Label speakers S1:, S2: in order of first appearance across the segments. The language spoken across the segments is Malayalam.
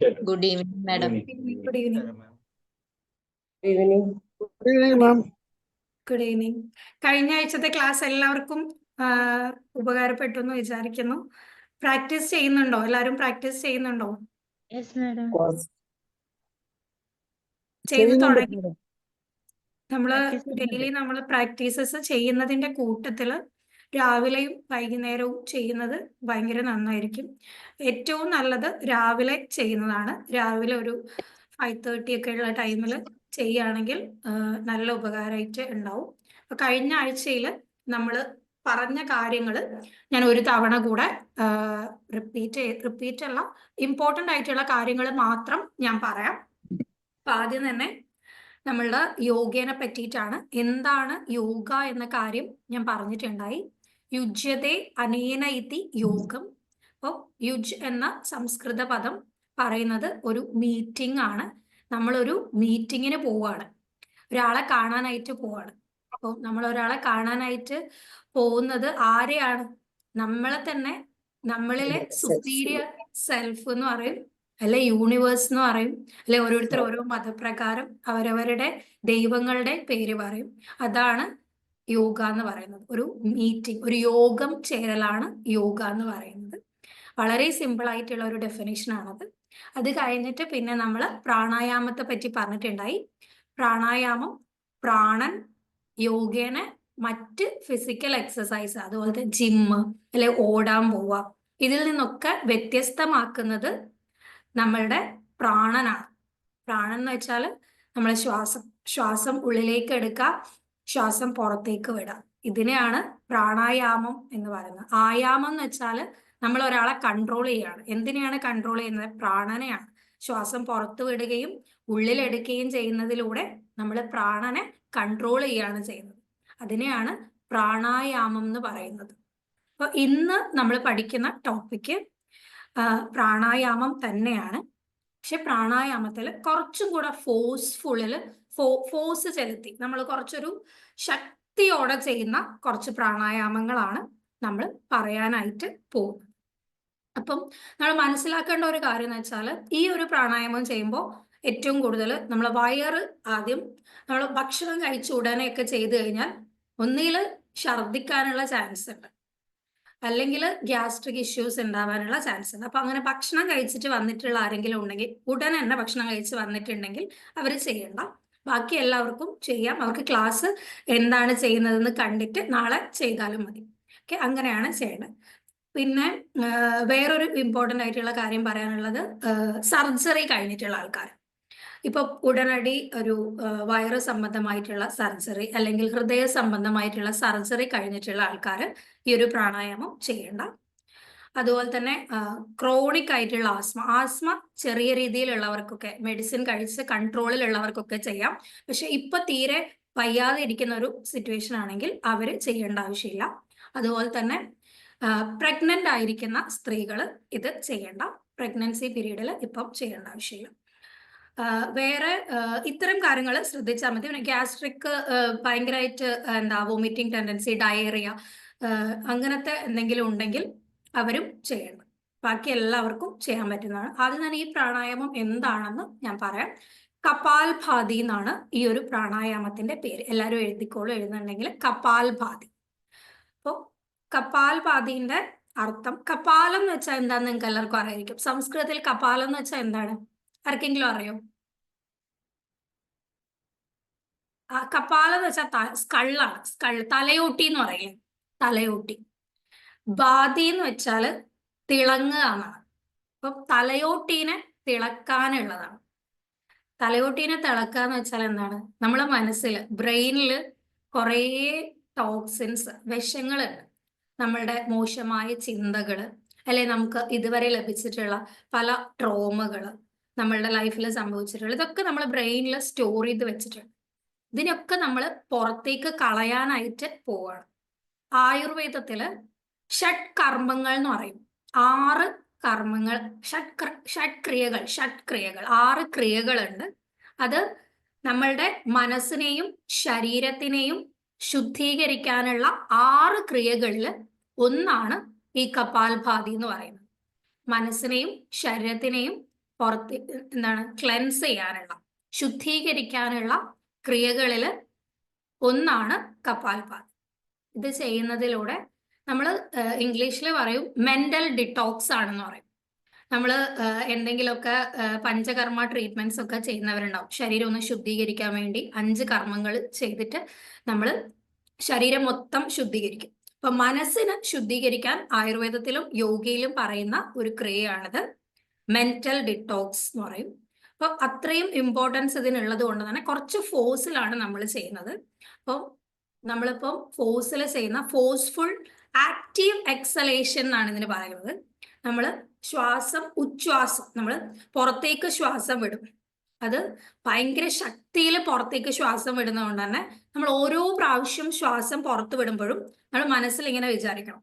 S1: Good evening madam
S2: good evening
S3: evening
S4: good evening ma'am
S2: good evening കഴിഞ്ഞ ആഴ്ചത്തെ ക്ലാസ് എല്ലാവർക്കും ഉപകാരപ്പെട്ടു എന്ന് വിചാരിക്കുന്നു. പ്രാക്ടീസ് ചെയ്യുന്നുണ്ടോ? എല്ലാവരും പ്രാക്ടീസ് ചെയ്യുന്നുണ്ടോ? ചെയ്തു തുടങ്ങി.
S1: നമ്മൾ
S2: ഡെയിലി നമ്മൾ പ്രാക്ടീസസ് ചെയ്യുന്നതിന്റെ കൂട്ടത്തിൽ രാവിലെയും വൈകുന്നേരവും ചെയ്യുന്നത് ഭയങ്കര നന്നായിരിക്കും. ഏറ്റവും നല്ലത് രാവിലെ ചെയ്യുന്നതാണ്. രാവിലെ ഒരു ഫൈവ് തേർട്ടി ഒക്കെ ഉള്ള ടൈമിൽ ചെയ്യുകയാണെങ്കിൽ നല്ല ഉപകാരമായിട്ട് ഉണ്ടാവും. അപ്പൊ കഴിഞ്ഞ ആഴ്ചയിൽ നമ്മൾ പറഞ്ഞ കാര്യങ്ങൾ ഞാൻ ഒരു തവണ കൂടെ റിപ്പീറ്റ് റിപ്പീറ്റ് അല്ല ഇമ്പോർട്ടന്റ് ആയിട്ടുള്ള കാര്യങ്ങൾ മാത്രം ഞാൻ പറയാം. അപ്പൊ ആദ്യം തന്നെ നമ്മളുടെ യോഗേനെ പറ്റിയിട്ടാണ്. എന്താണ് യോഗ എന്ന കാര്യം ഞാൻ പറഞ്ഞിട്ടുണ്ടായി. യുജ്യത്തെ അനേന ഇതി യോഗം. അപ്പോൾ യുജ് എന്ന സംസ്കൃത പദം പറയുന്നത് ഒരു മീറ്റിംഗ് ആണ്. നമ്മളൊരു മീറ്റിങ്ങിന് പോവാണ്. ഒരാളെ കാണാനായിട്ട് പോവാണ്. അപ്പോൾ നമ്മൾ ഒരാളെ കാണാനായിട്ട് പോകുന്നത് ആരെയാണ്? നമ്മളെ തന്നെ നമ്മളിലെ. സുപ്പീരിയർ സെൽഫ് എന്ന് പറയും. അല്ലെ യൂണിവേഴ്സ് എന്ന് പറയും. അല്ലെ ഓരോരുത്തർ ഓരോ മതപ്രകാരം അവരവരുടെ ദൈവങ്ങളുടെ പേര് പറയും. അതാണ് യോഗ എന്ന് പറയുന്നത്. ഒരു മീറ്റിംഗ് ഒരു യോഗം ചേരലാണ് യോഗ എന്ന് പറയുന്നത്. വളരെ സിമ്പിൾ ആയിട്ടുള്ള ഒരു ഡെഫിനേഷൻ ആണത്. അത് കഴിഞ്ഞിട്ട് പിന്നെ നമ്മൾ പ്രാണായാമത്തെ പറ്റി പറഞ്ഞിട്ടുണ്ടായി. പ്രാണായാമം പ്രാണൻ യോഗേന മറ്റ് ഫിസിക്കൽ എക്സസൈസ് അതുപോലത്തെ ജിമ്മ് അല്ലെ ഓടാൻ പോവുക. ഇതിൽ നിന്നൊക്കെ വ്യത്യസ്തമാക്കുന്നത് നമ്മളുടെ പ്രാണനാണ്. പ്രാണൻ എന്ന് വെച്ചാൽ നമ്മളെ ശ്വാസം ശ്വാസം ഉള്ളിലേക്ക് എടുക്കുക ശ്വാസം പുറത്തേക്ക് വിടാം. ഇതിനെയാണ് പ്രാണായാമം എന്ന് പറയുന്നത്. ആയാമം എന്ന് വെച്ചാൽ നമ്മൾ ഒരാളെ കൺട്രോൾ ചെയ്യാണ് എന്തിനെയാണ് കൺട്രോൾ ചെയ്യുന്നത്? പ്രാണനെയാണ്. ശ്വാസം പുറത്തു വിടുകയും ഉള്ളിലെടുക്കുകയും ചെയ്യുന്നതിലൂടെ നമ്മൾ പ്രാണനെ കൺട്രോൾ ചെയ്യാണ് ചെയ്യുന്നത്. അതിനെയാണ് പ്രാണായാമം എന്ന് പറയുന്നത്. അപ്പൊ ഇന്ന് നമ്മൾ പഠിക്കുന്ന ടോപ്പിക് പ്രാണായാമം തന്നെയാണ്. പക്ഷെ പ്രാണായാമത്തിൽ കുറച്ചും കൂടെ ഫോഴ്സ്ഫുള്ളിൽ ഫോഴ്സ് ചെലുത്തി. നമ്മൾ കുറച്ചൊരു ശക്തിയോടെ ചെയ്യുന്ന കുറച്ച് പ്രാണായാമങ്ങളാണ് നമ്മൾ പറയാനായിട്ട് പോകുന്നത്. അപ്പം നമ്മൾ മനസ്സിലാക്കേണ്ട ഒരു കാര്യം എന്ന് വെച്ചാൽ ഈ ഒരു പ്രാണായാമം ചെയ്യുമ്പോൾ ഏറ്റവും കൂടുതൽ നമ്മൾ വയറ് ആദ്യം നമ്മൾ ഭക്ഷണം കഴിച്ച ഉടനെയൊക്കെ ചെയ്തു കഴിഞ്ഞാൽ ഒന്നിൽ ഛർദ്ദിക്കാനുള്ള ചാൻസ് ഉണ്ട്. അല്ലെങ്കിൽ ഗ്യാസ്ട്രിക് ഇഷ്യൂസ് ഉണ്ടാവാനുള്ള ചാൻസ് ഉണ്ട്. അപ്പൊ അങ്ങനെ ഭക്ഷണം കഴിച്ചിട്ട് വന്നിട്ടുള്ള ആരെങ്കിലും ഉണ്ടെങ്കിൽ ഉടൻ തന്നെ ഭക്ഷണം കഴിച്ച് വന്നിട്ടുണ്ടെങ്കിൽ അവർ ചെയ്യണ്ട. ബാക്കി എല്ലാവർക്കും ചെയ്യാം. അവർക്ക് ക്ലാസ് എന്താണ് ചെയ്യുന്നതെന്ന് കണ്ടിട്ട് നാളെ ചെയ്താലും മതി. ഓക്കെ? അങ്ങനെയാണ് ചെയ്യേണ്ടത് പിന്നെ വേറൊരു ഇമ്പോർട്ടന്റ് ആയിട്ടുള്ള കാര്യം പറയാനുള്ളത് സർജറി കഴിഞ്ഞിട്ടുള്ള ആൾക്കാർ ഇപ്പൊ ഉടനടി ഒരു വയറ് സംബന്ധമായിട്ടുള്ള സർജറി അല്ലെങ്കിൽ ഹൃദയ സംബന്ധമായിട്ടുള്ള സർജറി കഴിഞ്ഞിട്ടുള്ള ആൾക്കാർ ഈ ഒരു പ്രാണായാമം ചെയ്യേണ്ട അതുപോലെ തന്നെ ക്രോണിക് ആയിട്ടുള്ള ആസ്മ ആസ്മ ചെറിയ രീതിയിലുള്ളവർക്കൊക്കെ മെഡിസിൻ കഴിച്ച് കൺട്രോളിലുള്ളവർക്കൊക്കെ ചെയ്യാം. പക്ഷെ ഇപ്പൊ തീരെ വയ്യാതെ ഇരിക്കുന്ന ഒരു സിറ്റുവേഷൻ ആണെങ്കിൽ അവർ ചെയ്യേണ്ട ആവശ്യമില്ല. അതുപോലെ തന്നെ പ്രഗ്നന്റ് ആയിരിക്കുന്ന സ്ത്രീകൾ ഇത് ചെയ്യേണ്ട. പ്രഗ്നൻസി പീരീഡിൽ ഇപ്പം ചെയ്യേണ്ട ആവശ്യമില്ല. വേറെ ഇത്തരം കാര്യങ്ങൾ ശ്രദ്ധിച്ചാൽ മതി. പിന്നെ ഗ്യാസ്ട്രിക് ഭയങ്കരമായിട്ട് എന്താ വോമിറ്റിംഗ് ടെൻഡൻസി ഡയറിയ അങ്ങനത്തെ എന്തെങ്കിലും ഉണ്ടെങ്കിൽ അവരും ചെയ്യണം. ബാക്കി എല്ലാവർക്കും ചെയ്യാൻ പറ്റുന്നതാണ്. ആദ്യം തന്നെ ഈ പ്രാണായാമം എന്താണെന്ന് ഞാൻ പറയാം. കപാൽഭാതി എന്നാണ് ഈ ഒരു പ്രാണായാമത്തിന്റെ പേര്. എല്ലാവരും എഴുതിക്കോളും. എഴുതുന്നുണ്ടെങ്കിൽ കപാൽഭാതി. അപ്പോൾ കപാൽഭാതിന്റെ അർത്ഥം കപാലം എന്ന് വെച്ചാൽ എന്താന്ന് നിങ്ങൾക്ക് എല്ലാവർക്കും അറിയായിരിക്കും. സംസ്കൃതത്തിൽ കപാലം എന്ന് വെച്ചാൽ എന്താണ്? ആർക്കെങ്കിലും അറിയോ? കപാലം എന്ന് വെച്ചാൽ സ്കള്ളാണ്. സ്കൾ തലയോട്ടി എന്ന് പറയില്ലേ? തലയോട്ടി. ബാധി എന്ന് വെച്ചാൽ തിളങ്ങുക എന്നാണ്. അപ്പം തലയോട്ടീനെ തിളക്കാനുള്ളതാണ്. തലയോട്ടീനെ തിളക്കുക എന്ന് വെച്ചാൽ എന്താണ്? നമ്മളെ മനസ്സിൽ ബ്രെയിനിൽ കുറേ ടോക്സിൻസ് വിഷങ്ങളുണ്ട് നമ്മളുടെ മോശമായ ചിന്തകൾ അല്ലെ നമുക്ക് ഇതുവരെ ലഭിച്ചിട്ടുള്ള പല ട്രോമകൾ നമ്മളുടെ ലൈഫിൽ സംഭവിച്ചിട്ടുള്ള ഇതൊക്കെ നമ്മൾ ബ്രെയിനിൽ സ്റ്റോർ ചെയ്ത് വെച്ചിട്ടുണ്ട്. ഇതിനൊക്കെ നമ്മൾ പുറത്തേക്ക് കളയാനായിട്ട് പോവാണ്. ആയുർവേദത്തിൽ ഷഡ് കർമ്മങ്ങൾ എന്ന് പറയും. ആറ് കർമ്മങ്ങൾ ഷഡ് ഷഡ് ക്രിയകൾ ഷഡ് ക്രിയകൾ ആറ് ക്രിയകളുണ്ട്. അത് നമ്മളുടെ മനസ്സിനെയും ശരീരത്തിനെയും ശുദ്ധീകരിക്കാനുള്ള ആറ് ക്രിയകളിൽ ഒന്നാണ് ഈ കപാൽഭാതി എന്ന് പറയുന്നത്. മനസ്സിനെയും ശരീരത്തിനെയും പുറത്ത് എന്താണ് ക്ലെൻസ് ചെയ്യാനുള്ള ശുദ്ധീകരിക്കാനുള്ള ക്രിയകളിൽ ഒന്നാണ് കപാൽപാതി ഇത് ചെയ്യുന്നതിലൂടെ നമ്മൾ ഇംഗ്ലീഷിൽ പറയും മെന്റൽ ഡിറ്റോക്സ് ആണെന്ന് പറയും. നമ്മൾ എന്തെങ്കിലുമൊക്കെ പഞ്ചകർമ്മ ട്രീറ്റ്മെന്റ്സ് ഒക്കെ ചെയ്യുന്നവരുണ്ടാവും. ശരീരം ഒന്ന് ശുദ്ധീകരിക്കാൻ വേണ്ടി അഞ്ച് കർമ്മങ്ങൾ ചെയ്തിട്ട് നമ്മൾ ശരീരം മൊത്തം ശുദ്ധീകരിക്കും. അപ്പൊ മനസ്സിന് ശുദ്ധീകരിക്കാൻ ആയുർവേദത്തിലും യോഗയിലും പറയുന്ന ഒരു ക്രിയയാണിത് മെന്റൽ ഡിറ്റോക്സ് എന്ന് പറയും. അപ്പൊ അത്രയും ഇമ്പോർട്ടൻസ് ഇതിനുള്ളത് കൊണ്ട് തന്നെ കുറച്ച് ഫോഴ്സിലാണ് നമ്മൾ ചെയ്യുന്നത്. അപ്പോൾ നമ്മളിപ്പം ഫോഴ്സിൽ ചെയ്യുന്ന ഫോഴ്സ്ഫുൾ ആക്റ്റീവ് എക്സലേഷൻ എന്നാണ് ഇതിന് പറയുന്നത്. നമ്മൾ ശ്വാസം ഉച്ഛ്വാസം നമ്മൾ പുറത്തേക്ക് ശ്വാസം വിടും. അത് ഭയങ്കര ശക്തിയിൽ പുറത്തേക്ക് ശ്വാസം വിടുന്നതുകൊണ്ട് തന്നെ നമ്മൾ ഓരോ പ്രാവശ്യം ശ്വാസം പുറത്തു വിടുമ്പോഴും നമ്മൾ മനസ്സിൽ ഇങ്ങനെ വിചാരിക്കണം.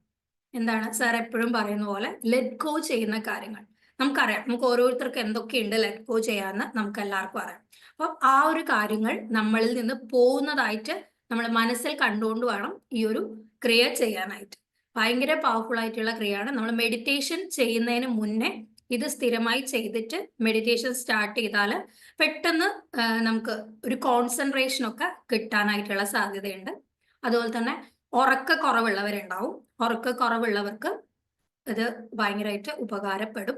S2: എന്താണ്? സാർ എപ്പോഴും പറയുന്ന പോലെ ലെറ്റ് ഗോ ചെയ്യുന്ന കാര്യങ്ങൾ. നമുക്കറിയാം. നമുക്ക് ഓരോരുത്തർക്കും എന്തൊക്കെയുണ്ട് ലെറ്റ് ഗോ ചെയ്യാന്ന് നമുക്ക് എല്ലാവർക്കും അറിയാം. അപ്പം ആ ഒരു കാര്യങ്ങൾ നമ്മളിൽ നിന്ന് പോകുന്നതായിട്ട് നമ്മൾ മനസ്സിൽ കണ്ടുകൊണ്ട് വേണം ഈ ഒരു ക്രിയ ചെയ്യാനായിട്ട്. ഭയങ്കര പവർഫുൾ ആയിട്ടുള്ള ക്രിയയാണ്. നമ്മൾ മെഡിറ്റേഷൻ ചെയ്യുന്നതിന് മുന്നേ ഇത് സ്ഥിരമായി ചെയ്തിട്ട് മെഡിറ്റേഷൻ സ്റ്റാർട്ട് ചെയ്താൽ പെട്ടെന്ന് നമുക്ക് ഒരു കോൺസെൻട്രേഷൻ ഒക്കെ കിട്ടാനായിട്ടുള്ള സാധ്യതയുണ്ട്. അതുപോലെ തന്നെ ഉറക്ക കുറവുള്ളവരുണ്ടാവും. ഉറക്ക കുറവുള്ളവർക്ക് ഇത് ഭയങ്കരമായിട്ട് ഉപകാരപ്പെടും.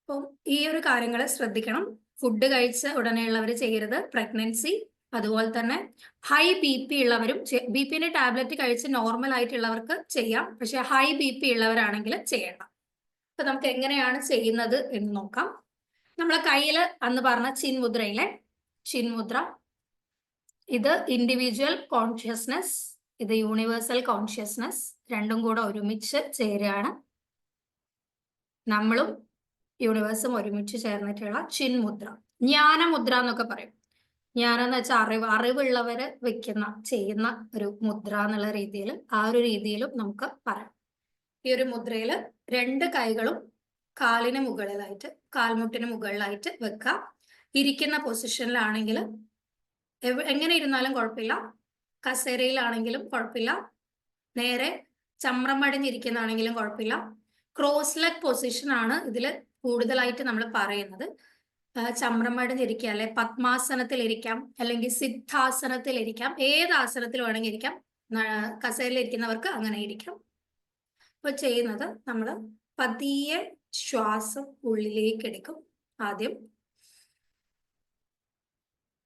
S2: അപ്പം ഈ ഒരു കാര്യങ്ങൾ ശ്രദ്ധിക്കണം. ഫുഡ് കഴിച്ച ഉടനെയുള്ളവർ ചെയ്യരുത്. പ്രഗ്നൻസി അതുപോലെ തന്നെ ഹൈ ബി പി ഉള്ളവരും ബി പിന്റെ ടാബ്ലറ്റ് കഴിച്ച് നോർമൽ ആയിട്ടുള്ളവർക്ക് ചെയ്യാം. പക്ഷെ ഹൈ ബി പി ഉള്ളവരാണെങ്കിൽ ചെയ്യണ്ട. അപ്പൊ നമുക്ക് എങ്ങനെയാണ് ചെയ്യുന്നത് എന്ന് നോക്കാം. നമ്മളെ കയ്യിൽ അന്ന് പറഞ്ഞ ചിൻമുദ്രയിലെ ചിൻമുദ്ര. ഇത് ഇൻഡിവിജ്വൽ കോൺഷ്യസ്നെസ് ഇത് യൂണിവേഴ്സൽ കോൺഷ്യസ്നെസ് രണ്ടും കൂടെ ഒരുമിച്ച് ചേരുകയാണ്. നമ്മളും യൂണിവേഴ്സും ഒരുമിച്ച് ചേർന്നിട്ടുള്ള ചിൻമുദ്ര. ജ്ഞാനമുദ്ര എന്നൊക്കെ പറയും. ജ്ഞാനം എന്ന് വെച്ചാൽ അറിവ് അറിവുള്ളവര് വെക്കുന്ന ചെയ്യുന്ന ഒരു മുദ്ര എന്നുള്ള രീതിയിൽ ആ ഒരു രീതിയിലും നമുക്ക് പറയാം. ഈ ഒരു മുദ്രയിൽ രണ്ട് കൈകളും കാലിന് മുകളിലായിട്ട് കാൽമുട്ടിന് മുകളിലായിട്ട് വെക്കുക ഇരിക്കുന്ന പൊസിഷനിലാണെങ്കിൽ എങ്ങനെ ഇരുന്നാലും കുഴപ്പമില്ല. കസേരയിലാണെങ്കിലും കുഴപ്പമില്ല. നേരെ ചമ്രം മടിഞ്ഞിരിക്കുന്നതാണെങ്കിലും കുഴപ്പമില്ല. ക്രോസ് ലെഗ് പൊസിഷൻ ആണ് ഇതിൽ കൂടുതലായിട്ട് നമ്മൾ പറയുന്നത്. ആ, ഇരിക്കുക അല്ലെ? പത്മാസനത്തിൽ ഇരിക്കാം അല്ലെങ്കിൽ സിദ്ധാസനത്തിൽ ഇരിക്കാം ഏത് ആസനത്തിൽ വേണമെങ്കിൽ ഇരിക്കാം കസേരയിൽ ഇരിക്കുന്നവർക്ക് അങ്ങനെ ഇരിക്കാം അപ്പൊ ചെയ്യുന്നത് നമ്മൾ പതിയെ ശ്വാസം ഉള്ളിലേക്ക് എടുക്കും ആദ്യം.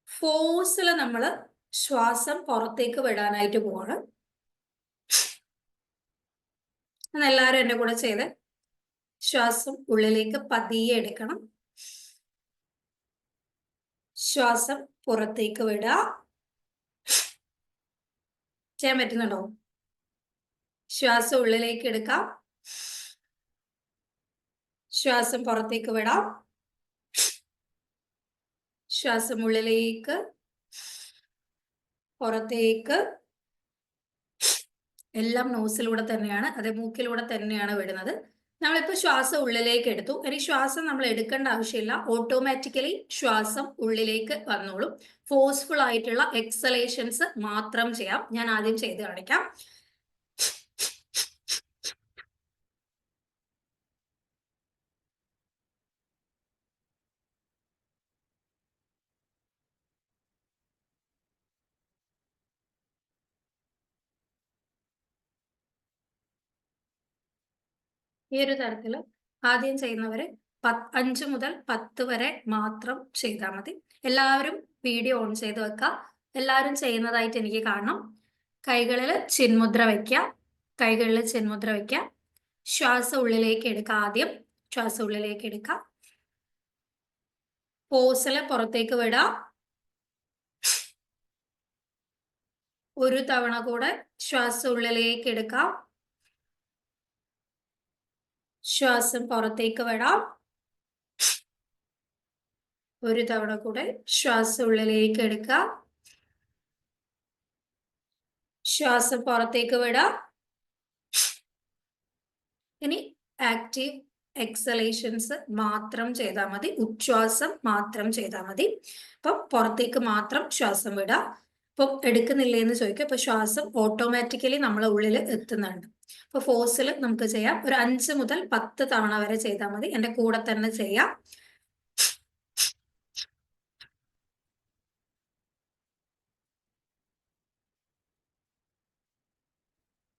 S2: ഫോഴ്സിൽ നമ്മൾ ശ്വാസം പുറത്തേക്ക് വിടാനായിട്ട് പോവാണ്. എന്നെല്ലാരും എന്റെ കൂടെ ചെയ്ത് ശ്വാസം ഉള്ളിലേക്ക് പതിയെ എടുക്കണം. ശ്വാസം പുറത്തേക്ക് വിടുക. ചെയ്യാൻ പറ്റുന്നുണ്ടോ? ശ്വാസം ഉള്ളിലേക്ക് എടുക്കാം ശ്വാസം പുറത്തേക്ക് വിടാം. ശ്വാസം ഉള്ളിലേക്ക് പുറത്തേക്ക്. എല്ലാം നോസിലൂടെ തന്നെയാണ് അതെ മൂക്കിലൂടെ തന്നെയാണ് വിടുന്നത്. നമ്മളിപ്പോ ശ്വാസം ഉള്ളിലേക്ക് എടുത്തു. ഇനി ശ്വാസം നമ്മൾ എടുക്കേണ്ട ആവശ്യമില്ല. ഓട്ടോമാറ്റിക്കലി ശ്വാസം ഉള്ളിലേക്ക് വന്നോളും. ഫോഴ്സ്ഫുൾ ആയിട്ടുള്ള എക്സലേഷൻസ് മാത്രം ചെയ്യാം. ഞാൻ ആദ്യം ചെയ്ത് കാണിക്കാം. ഈ ഒരു തരത്തിൽ ആദ്യം ചെയ്യുന്നവര് പത്ത് അഞ്ച് മുതൽ പത്ത് വരെ മാത്രം ചെയ്താൽ മതി. എല്ലാവരും വീഡിയോ ഓൺ ചെയ്ത് വെക്കുക എല്ലാവരും ചെയ്യുന്നതായിട്ട് എനിക്ക് കാണണം. കൈകളിൽ ചിന്മുദ്ര വെക്കുക കൈകളിൽ ചിന്മുദ്ര വെക്കുക ശ്വാസം ഉള്ളിലേക്ക് എടുക്കുക ആദ്യം. ശ്വാസം ഉള്ളിലേക്ക് എടുക്കുക പോസിൽ പുറത്തേക്ക് വിടുക ഒരു തവണ കൂടെ ശ്വാസം ഉള്ളിലേക്ക് എടുക്കാം. ശ്വാസം പുറത്തേക്ക് വിടാം ഒരു തവണ കൂടെ ശ്വാസം ഉള്ളിലേക്ക് എടുക്കാം ശ്വാസം പുറത്തേക്ക് വിടാം. ഇനി ആക്റ്റീവ് എക്സലേഷൻസ് മാത്രം ചെയ്താൽ മതി. ഉച്ഛ്വാസം മാത്രം ചെയ്താൽ മതി. അപ്പം പുറത്തേക്ക് മാത്രം ശ്വാസം വിടാം. ഇപ്പം എടുക്കുന്നില്ലേ എന്ന് ചോദിക്കുക അപ്പൊ ശ്വാസം ഓട്ടോമാറ്റിക്കലി നമ്മളെ ഉള്ളിൽ എത്തുന്നുണ്ട്. അപ്പൊ ഫോഴ്സിൽ നമുക്ക് ചെയ്യാം. ഒരു അഞ്ച് മുതൽ പത്ത് തവണ വരെ ചെയ്താൽ മതി. എന്റെ കൂടെ തന്നെ ചെയ്യാം.